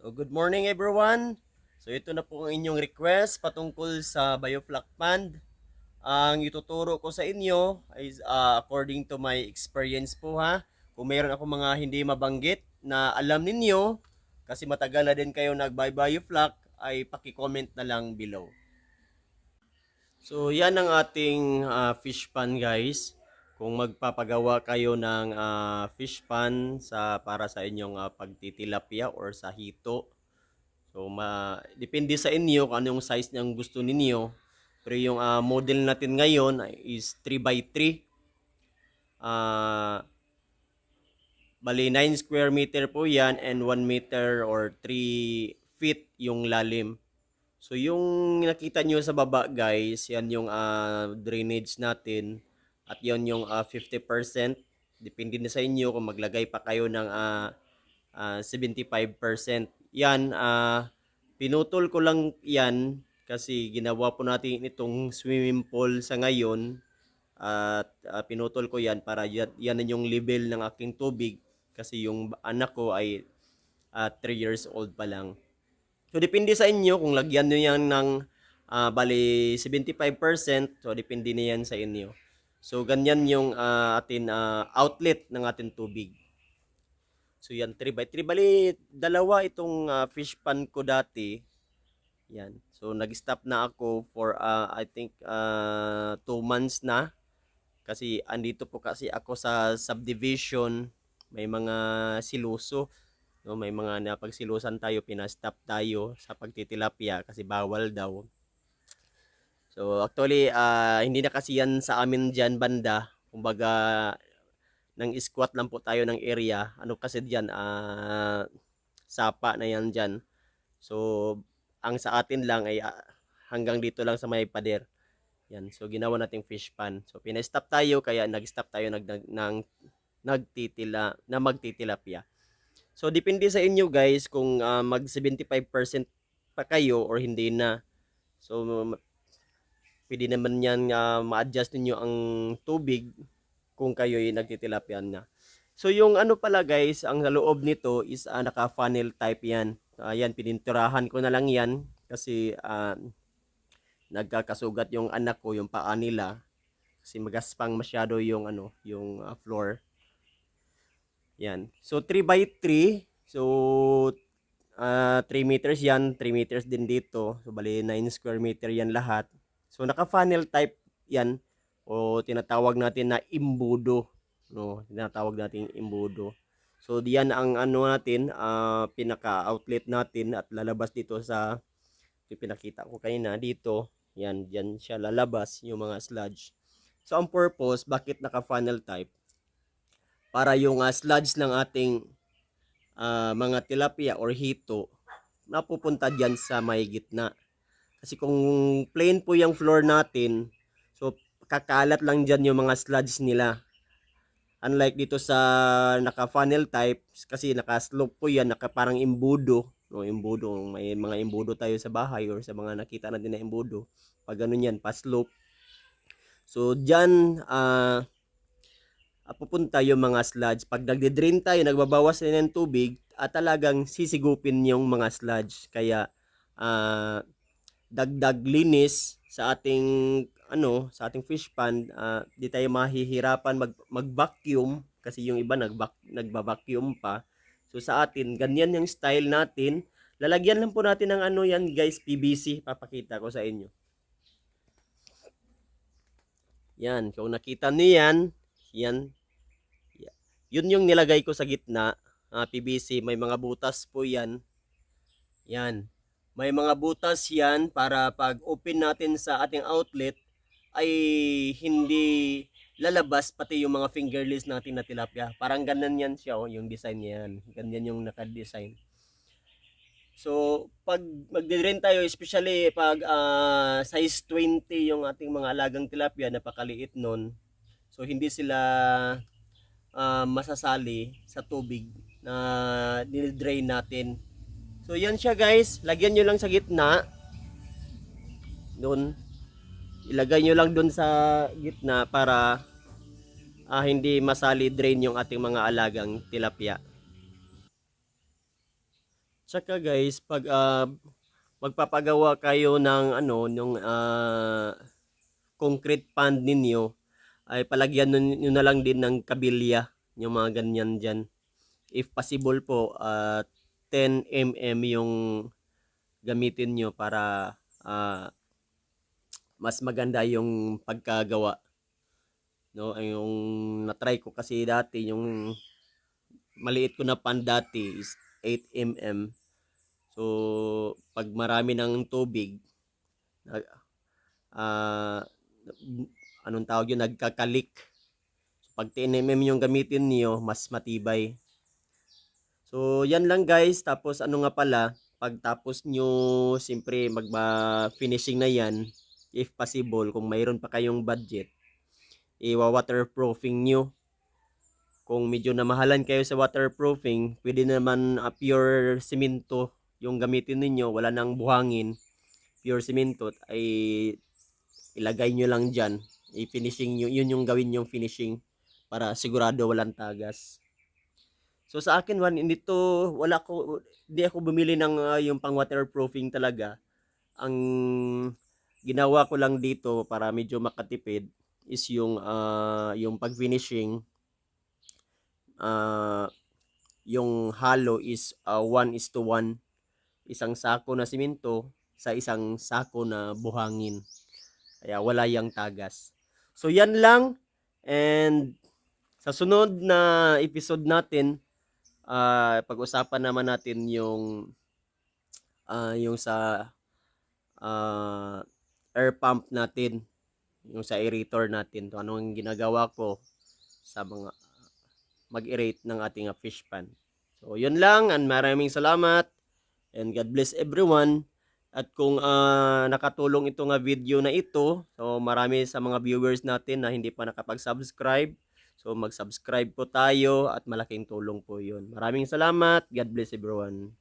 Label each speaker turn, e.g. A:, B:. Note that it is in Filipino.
A: So, good morning everyone. So, ito na po ang inyong request patungkol sa bioflak pond. Ang ituturo ko sa inyo is uh, according to my experience po ha. Kung mayroon ako mga hindi mabanggit na alam ninyo, kasi matagal na din kayo nag-bioflak, ay paki-comment na lang below. So, yan ang ating ah, fish pan guys. Kung magpapagawa kayo ng ah, fish pan sa para sa inyong ah, pagtitilapia or sa hito. So, ma depende sa inyo kung anong size ng gusto ninyo. Pero yung ah, model natin ngayon ay- is 3x3. Ah, bali 9 square meter po yan and 1 meter or 3 feet yung lalim. So yung nakita nyo sa baba guys, yan yung ah, drainage natin at yan yung ah, 50%. Depende na sa inyo kung maglagay pa kayo ng ah, ah, 75%. Yan, ah, pinutol ko lang yan kasi ginawa po natin itong swimming pool sa ngayon at ah, pinutol ko yan para yan, yan yung level ng aking tubig kasi yung anak ko ay 3 years old pa lang. So, depende sa inyo kung lagyan nyo yan ng ah, bali 75%. So, depende na yan sa inyo. So, ganyan yung ah, atin ah, outlet ng ating tubig. So, yan 3 by 3. Bali, dalawa itong ah, fish pan ko dati. Yan. So, nag-stop na ako for ah, I think 2 months na. Kasi andito po kasi ako sa subdivision. May mga siluso. No, may mga napagsilusan tayo, pinastop tayo sa pagtitilapia kasi bawal daw. So actually, ah, hindi na kasi yan sa amin dyan banda. Kumbaga, nang squat lang po tayo ng area. Ano kasi dyan, ah, sapa na yan dyan. So, ang sa atin lang ay ah, hanggang dito lang sa may pader. Yan, so ginawa nating fish pan. So pinastop tayo kaya nag-stop tayo nag, nag, ng nagtitila na magtitilapia. So depende sa inyo guys kung ah, mag 75% pa kayo or hindi na. So pwede naman yan ah, ma-adjust ninyo ang tubig kung kayo ay nagtitilapia na. So yung ano pala guys, ang loob nito is ah, naka-funnel type yan. Ayan, pininturahan ko na lang yan kasi ah, nagkakasugat yung anak ko, yung paa nila. Kasi magaspang masyado yung ano, yung ah, floor. Yan. So 3 by 3. So ah 3 meters yan, 3 meters din dito. So bali 9 square meter yan lahat. So naka-funnel type yan o tinatawag natin na imbudo, no? Tinatawag natin imbudo. So diyan ang ano natin, ah, pinaka-outlet natin at lalabas dito sa pinakita ko kanina dito. Yan, diyan siya lalabas yung mga sludge. So ang purpose, bakit naka-funnel type? Para yung ah, sludge ng ating ah, mga tilapia or hito napupunta diyan sa may gitna. Kasi kung plain po yung floor natin, so kakalat lang diyan yung mga sludge nila. Unlike dito sa naka-funnel type, kasi naka-slope po yan, naka parang imbudo. No, imbudo. May mga imbudo tayo sa bahay or sa mga nakita natin na imbudo. Pag ganun yan, pa-slope. So, dyan, ah, ah, pupunta yung mga sludge. Pag nagde-drain tayo, nagbabawas na ng tubig, at talagang sisigupin yung mga sludge. Kaya, ah, dagdag linis sa ating ano sa ating fish pond ah, di tayo mahihirapan mag mag-vacuum kasi yung iba nag nagba-vacuum pa. So sa atin ganyan yung style natin. Lalagyan lang po natin ng ano yan guys PVC papakita ko sa inyo. Yan kung nakita niyo yan yan. Ya- yun yung nilagay ko sa gitna. Ah, PVC may mga butas po yan. Yan may mga butas yan para pag open natin sa ating outlet ay hindi lalabas pati yung mga fingerless natin na tilapia. Parang ganun yan siya, oh, yung design niya yan. Ganyan yung naka-design. So, pag magde-drain tayo, especially pag ah, size 20 yung ating mga alagang tilapia, napakaliit nun. So, hindi sila ah, masasali sa tubig na dinidrain natin. So yan siya guys, lagyan nyo lang sa gitna. Doon. Ilagay nyo lang doon sa gitna para ah, hindi masali drain yung ating mga alagang tilapia. Tsaka guys, pag ah, magpapagawa kayo ng ano, nung ah, concrete pond ninyo, ay palagyan nyo na lang din ng kabilya, yung mga ganyan dyan. If possible po, ah, 10 mm yung gamitin nyo para ah, mas maganda yung pagkagawa. No, yung na-try ko kasi dati yung maliit ko na pan dati is 8 mm. So, pag marami ng tubig, ah, anong tawag yun, nagkakalik. So, pag 10 mm yung gamitin niyo, mas matibay. So, yan lang guys. Tapos, ano nga pala, pagtapos nyo, siyempre, magba-finishing na yan, if possible, kung mayroon pa kayong budget, iwa-waterproofing nyo. Kung medyo namahalan kayo sa waterproofing, pwede naman ah, pure simento yung gamitin ninyo, wala nang buhangin, pure simento, ay ilagay nyo lang dyan. I-finishing nyo, yun yung gawin yung finishing para sigurado walang tagas. So sa akin one, hindi to, wala ko, hindi ako bumili ng ah, yung pang waterproofing talaga. Ang ginawa ko lang dito para medyo makatipid is yung ah, yung pag finishing ah yung halo is 1 is to 1 isang sako na simento sa isang sako na buhangin. Kaya wala yang tagas. So yan lang. And sa sunod na episode natin ah pag-usapan naman natin yung ah yung sa ah, air pump natin yung sa aerator natin to anong ginagawa ko sa mga mag-aerate ng ating fish pan. So, yun lang and maraming salamat and God bless everyone. At kung ah, nakatulong ito nga video na ito, so marami sa mga viewers natin na hindi pa nakapag-subscribe. So, mag-subscribe po tayo at malaking tulong po yun. Maraming salamat. God bless everyone.